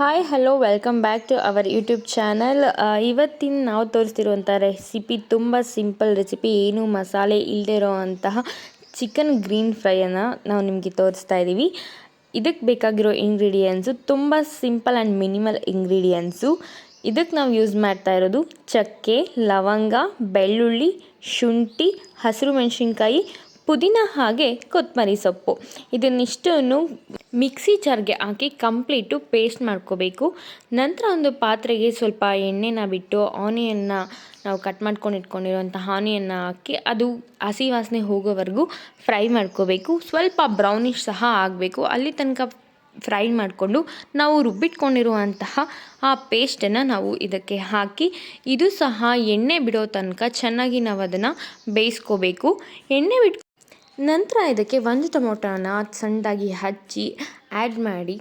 Hi hello welcome back to our YouTube channel ಇವತ್ತಿನ ನಾವು ತೋರಿಸ್ತಿರುವಂಥ ರೆಸಿಪಿ ತುಂಬ ಸಿಂಪಲ್ ರೆಸಿಪಿ ಏನು ಮಸಾಲೆ ಇಲ್ಲದೆ ಇರೋವಂತಹ ಚಿಕನ್ ಗ್ರೀನ್ ಫ್ರೈಯನ್ನು ನಾವು ನಿಮಗೆ ತೋರಿಸ್ತಾ ಇದ್ದೀವಿ ಇದಕ್ಕೆ ಬೇಕಾಗಿರೋ ಇಂಗ್ರೀಡಿಯೆಂಟ್ಸು ತುಂಬ ಸಿಂಪಲ್ ಆ್ಯಂಡ್ ಮಿನಿಮಲ್ ಇಂಗ್ರೀಡಿಯೆಂಟ್ಸು ಇದಕ್ಕೆ ನಾವು ಯೂಸ್ ಮಾಡ್ತಾ ಇರೋದು ಚಕ್ಕೆ, ಲವಂಗ, ಬೆಳ್ಳುಳ್ಳಿ, ಶುಂಠಿ, ಹಸಿರು ಮೆಣಸಿನ್ಕಾಯಿ ಪುದೀನ ಹಾಗೆ ಕೊತ್ತಂಬರಿ ಸೊಪ್ಪು. ಇದನ್ನಿಷ್ಟನ್ನು ಮಿಕ್ಸಿ ಜಾರ್ಗೆ ಹಾಕಿ ಕಂಪ್ಲೀಟು ಪೇಸ್ಟ್ ಮಾಡ್ಕೋಬೇಕು. ನಂತರ ಒಂದು ಪಾತ್ರೆಗೆ ಸ್ವಲ್ಪ ಎಣ್ಣೆನ ಬಿಟ್ಟು ಆನಿಯನ್ನ ನಾವು ಕಟ್ ಮಾಡ್ಕೊಂಡು ಇಟ್ಕೊಂಡಿರುವಂಥ ಆನಿಯನ್ನ ಹಾಕಿ ಅದು ಹಸಿ ವಾಸನೆ ಹೋಗೋವರೆಗೂ ಫ್ರೈ ಮಾಡ್ಕೋಬೇಕು. ಸ್ವಲ್ಪ ಬ್ರೌನಿಷ್ ಸಹ ಆಗಬೇಕು ಅಲ್ಲಿ ತನಕ ಫ್ರೈ ಮಾಡಿಕೊಂಡು ನಾವು ರುಬ್ಬಿಟ್ಕೊಂಡಿರುವಂತಹ ಆ ಪೇಸ್ಟನ್ನು ನಾವು ಇದಕ್ಕೆ ಹಾಕಿ ಇದು ಸಹ ಎಣ್ಣೆ ಬಿಡೋ ತನಕ ಚೆನ್ನಾಗಿ ನಾವು ಅದನ್ನು ಬೇಯಿಸ್ಕೋಬೇಕು. ಎಣ್ಣೆ ಬಿಟ್ಟು ನಂತರ ಇದಕ್ಕೆ ಒಂದು ಟೊಮೊಟೊನ ಸಣ್ಣದಾಗಿ ಹಚ್ಚಿ ಆ್ಯಡ್ ಮಾಡಿ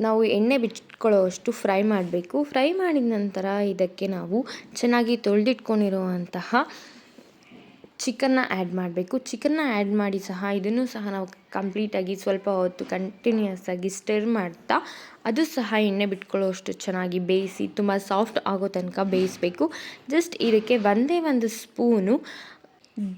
ನಾವು ಎಣ್ಣೆ ಬಿಟ್ಕೊಳ್ಳೋವಷ್ಟು ಫ್ರೈ ಮಾಡಬೇಕು. ಫ್ರೈ ಮಾಡಿದ ನಂತರ ಇದಕ್ಕೆ ನಾವು ಚೆನ್ನಾಗಿ ತೊಳೆದಿಟ್ಕೊಂಡಿರುವಂತಹ ಚಿಕನ್ನ ಆ್ಯಡ್ ಮಾಡಬೇಕು. ಚಿಕನ್ನ ಆ್ಯಡ್ ಮಾಡಿ ಸಹ ಇದನ್ನು ಸಹ ನಾವು ಕಂಪ್ಲೀಟಾಗಿ ಸ್ವಲ್ಪ ಹೊತ್ತು ಕಂಟಿನ್ಯೂಸ್ ಆಗಿ ಸ್ಟಿರ್ ಮಾಡ್ತಾ ಅದು ಸಹ ಎಣ್ಣೆ ಬಿಟ್ಕೊಳ್ಳೋಷ್ಟು ಚೆನ್ನಾಗಿ ಬೇಯಿಸಿ ತುಂಬ ಸಾಫ್ಟ್ ಆಗೋ ತನಕ ಬೇಯಿಸಬೇಕು. ಜಸ್ಟ್ ಇದಕ್ಕೆ ಒಂದೇ ಒಂದು ಸ್ಪೂನು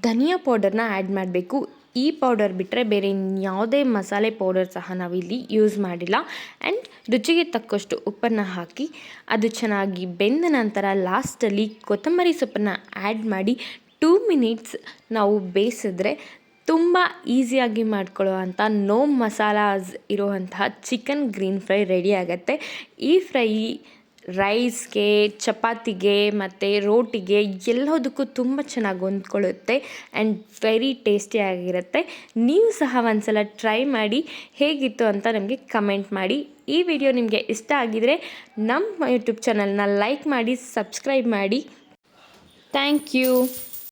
ಧನಿಯಾ ಪೌಡರ್ನ ಆ್ಯಡ್ ಮಾಡಬೇಕು. ಈ ಪೌಡರ್ ಬಿಟ್ಟರೆ ಬೇರೆ ಯಾವುದೇ ಮಸಾಲೆ ಪೌಡರ್ ಸಹ ನಾವಿಲ್ಲಿ ಯೂಸ್ ಮಾಡಿಲ್ಲ. ಆ್ಯಂಡ್ ರುಚಿಗೆ ತಕ್ಕಷ್ಟು ಉಪ್ಪನ್ನು ಹಾಕಿ, ಅದು ಚೆನ್ನಾಗಿ ಬೆಂದ ನಂತರ ಲಾಸ್ಟಲ್ಲಿ ಕೊತ್ತಂಬರಿ ಸೊಪ್ಪನ್ನು ಆ್ಯಡ್ ಮಾಡಿ ಟೂ ಮಿನಿಟ್ಸ್ ನಾವು ಬೇಯಿಸಿದ್ರೆ ತುಂಬ ಈಸಿಯಾಗಿ ಮಾಡ್ಕೊಳ್ಳೋ ಅಂಥ ನೋ ಮಸಾಲಾಸ್ ಇರುವಂತಹ ಚಿಕನ್ ಗ್ರೀನ್ ಫ್ರೈ ರೆಡಿ ಆಗುತ್ತೆ. ಈ ಫ್ರೈ ರೈಸ್ಗೆ, ಚಪಾತಿಗೆ ಮತ್ತು ರೋಟಿಗೆ ಎಲ್ಲದಕ್ಕೂ ತುಂಬ ಚೆನ್ನಾಗಿ ಹೊಂದ್ಕೊಳ್ಳುತ್ತೆ ಆ್ಯಂಡ್ ವೆರಿ ಟೇಸ್ಟಿಯಾಗಿರುತ್ತೆ ನೀವು ಸಹ ಒಂದ್ಸಲ ಟ್ರೈ ಮಾಡಿ ಹೇಗಿತ್ತು ಅಂತ ನಮಗೆ ಕಮೆಂಟ್ ಮಾಡಿ. ಈ ವಿಡಿಯೋ ನಿಮಗೆ ಇಷ್ಟ ಆಗಿದರೆ ನಮ್ಮ ಯೂಟ್ಯೂಬ್ ಚಾನಲ್ನ ಲೈಕ್ ಮಾಡಿ ಸಬ್ಸ್ಕ್ರೈಬ್ ಮಾಡಿ. Thank you